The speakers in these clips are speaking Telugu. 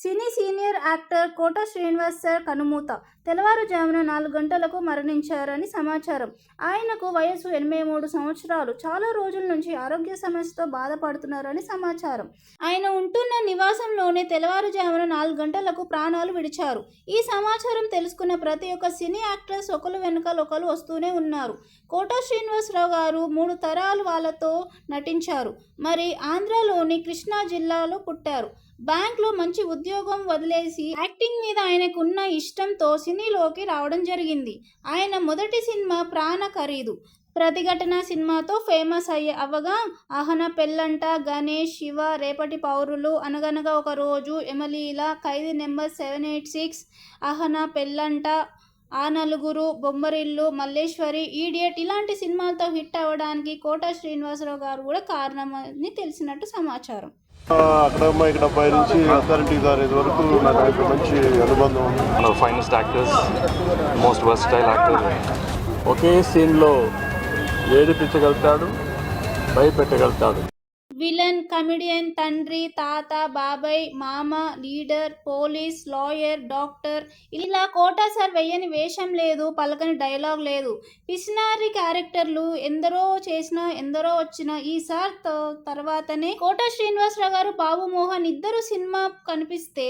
సినీ senior actor Kota Srinivas sir కనుమూత. తెల్లవారుజామున నాలుగు గంటలకు మరణించారని సమాచారం. ఆయనకు వయసు ఎనభై మూడు సంవత్సరాలు. చాలా రోజుల నుంచి ఆరోగ్య సమస్యతో బాధపడుతున్నారని సమాచారం. ఆయన ఉంటున్న నివాసంలోనే తెల్లవారుజామున నాలుగు గంటలకు ప్రాణాలు విడిచారు. ఈ సమాచారం తెలుసుకున్న ప్రతి ఒక్క సినీ యాక్టర్స్ ఒకరు వెనకాల ఒకరు వస్తూనే ఉన్నారు. కోట శ్రీనివాసరావు గారు మూడు తరాలు వాళ్ళతో నటించారు. మరి ఆంధ్రలోని కృష్ణా జిల్లాలో పుట్టారు. బ్యాంక్లో మంచి ఉద్యోగం వదిలేసి యాక్టింగ్ మీద ఆయనకున్న ఇష్టంతో సినీలోకి రావడం జరిగింది. ఆయన మొదటి సినిమా ప్రాణ ఖరీదు. ప్రతిఘటన సినిమాతో ఫేమస్ అయ్యే అవ్వగా అహన పెళ్ళంట గణేష్ శివ రేపటి పౌరులు అనగనగా ఒక రోజు Yamaleela Khaidi number seven eight six Ahana Pellanta ఆ నలుగురు బొమ్మరిల్లు మల్లేశ్వరి ఈడియట్ ఇలాంటి సినిమాలతో హిట్ అవ్వడానికి కోట శ్రీనివాసరావు గారు కూడా కారణమని తెలిసినట్టు సమాచారం. అక్కడ అమ్మ ఇక్కడ అబ్బాయి నుంచి అథారిటీ దాని వరకు నాకు మంచి అనుబంధం ఉంది finest actors, most versatile actor. ఒకే సీన్లో ఏడిపించగలుగుతాడు భయపెట్టగలుగుతాడు విలన్ కమిడియన్ తండ్రి తాత బాబాయ్ మామ లీడర్ పోలీస్ లాయర్ డాక్టర్. ఇలా కోటా సార్ వెయ్యని వేషం లేదు పలకని డైలాగ్ లేదు. పిసినారి క్యారెక్టర్లు ఎందరో చేసిన ఎందరో వచ్చిన ఈ సార్ తర్వాతనే కోట శ్రీనివాసరావు గారు బాబు మోహన్ ఇద్దరు సినిమా కనిపిస్తే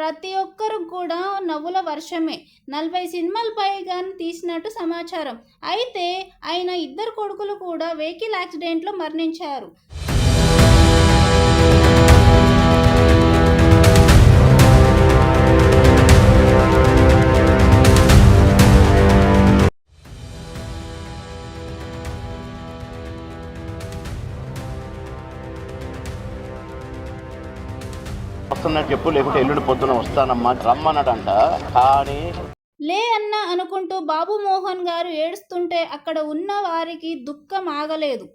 ప్రతి ఒక్కరు కూడా నవ్వుల వర్షమే. నలభై సినిమాలు పైగా తీసినట్టు సమాచారం. అయితే ఆయన ఇద్దరు కొడుకులు కూడా వెహికల్ యాక్సిడెంట్లో మరణించారు. వస్తున్నట్టు చెప్పు లేకుంటే ఎల్లుండి పొద్దున వస్తానమ్మా రమ్మన్నాడంట. కానీ లే అన్న అనుకుంటూ బాబు మోహన్ గారు ఏడుస్తుంటే అక్కడ ఉన్న వారికి దుఃఖం ఆగలేదు.